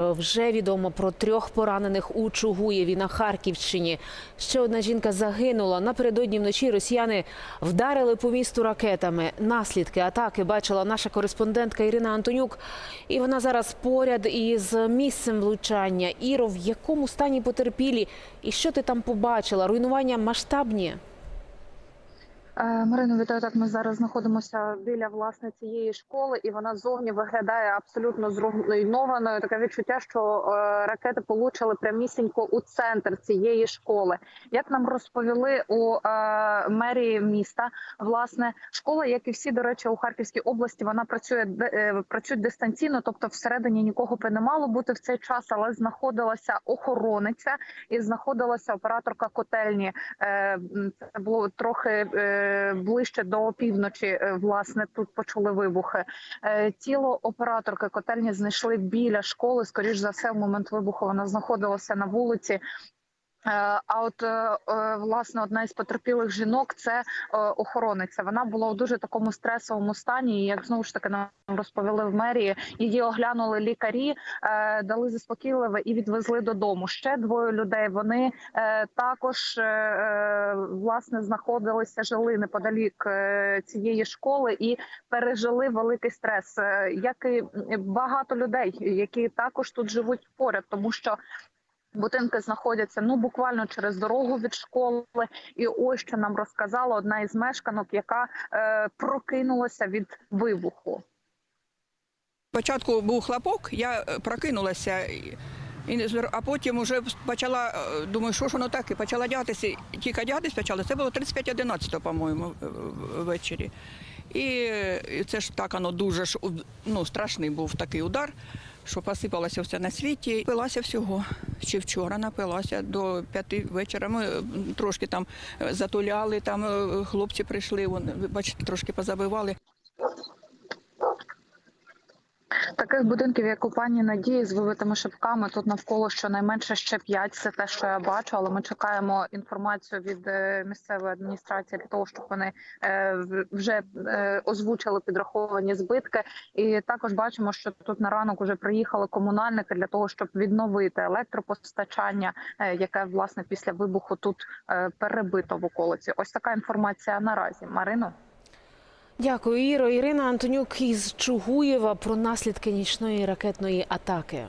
Вже відомо про трьох поранених у Чугуєві на Харківщині. Ще одна жінка загинула. Напередодні вночі росіяни вдарили по місту ракетами. Наслідки атаки бачила наша кореспондентка Ірина Антонюк. І вона зараз поряд із місцем влучання. Іро, в якому стані потерпілі? І що ти там побачила? Руйнування масштабні? Е, Марино, вітаю. Так, ми зараз знаходимося біля власне цієї школи, і вона зовні виглядає абсолютно зруйнованою. Таке відчуття, що е, ракети получили прямісінько у центр цієї школи. Як нам розповіли у е, мерії міста, власне, школа, як і всі, до речі, у Харківській області, вона працює працює дистанційно, тобто всередині нікого би не мало бути в цей час, але знаходилася охорониця і знаходилася операторка котельні. Це було трохи ближче до півночі. е, Власне, тут почули вибухи. Е, Тіло операторки котельні знайшли біля школи. Скоріш за все, в момент вибуху вона знаходилася на вулиці. Е, А от е, е, власне одна із потерпілих жінок це охорониця. Вона була у дуже такому стресовому стані. І як знову ж таки нам розповіли в мерії, її оглянули лікарі, дали заспокійливе і відвезли додому. Ще двоє людей. Вони також власне знаходилися, жили неподалік цієї школи і пережили великий стрес, як і багато людей, які також тут живуть поряд, тому що. Будинки знаходяться ну буквально через дорогу від школи, і ось що нам розказала одна із мешканок, яка е, прокинулася від вибуху. Спочатку був хлопок, я е, прокинулася, і- і а потім вже почала, е, думаю, що ж воно таке, почала дятися, тільки дятись почала. Це було 35-11, по-моєму, ввечері. І це ж так воно дуже ж, ну, страшний був такий удар, що посипалося все на світі. Пилася всього. Ще вчора напилася до п'яти вечора. Ми е, трошки там затуляли, там е, хлопці прийшли, вони, бачите, трошки позабивали. Таких будинків, як у пані Надії, з вибитими шибками, тут навколо щонайменше ще п'ять. Це те, що я бачу, але ми чекаємо інформацію від е, місцевої адміністрації для того, щоб вони е, вже е, озвучили підраховані збитки. І також бачимо, що тут на ранок вже приїхали комунальники для того, щоб відновити електропостачання, яке власне після вибуху тут перебито в околиці. Ось така інформація наразі. Марино. Дякую, Іро. Ірина Антонюк із Чугуєва про наслідки нічної ракетної атаки.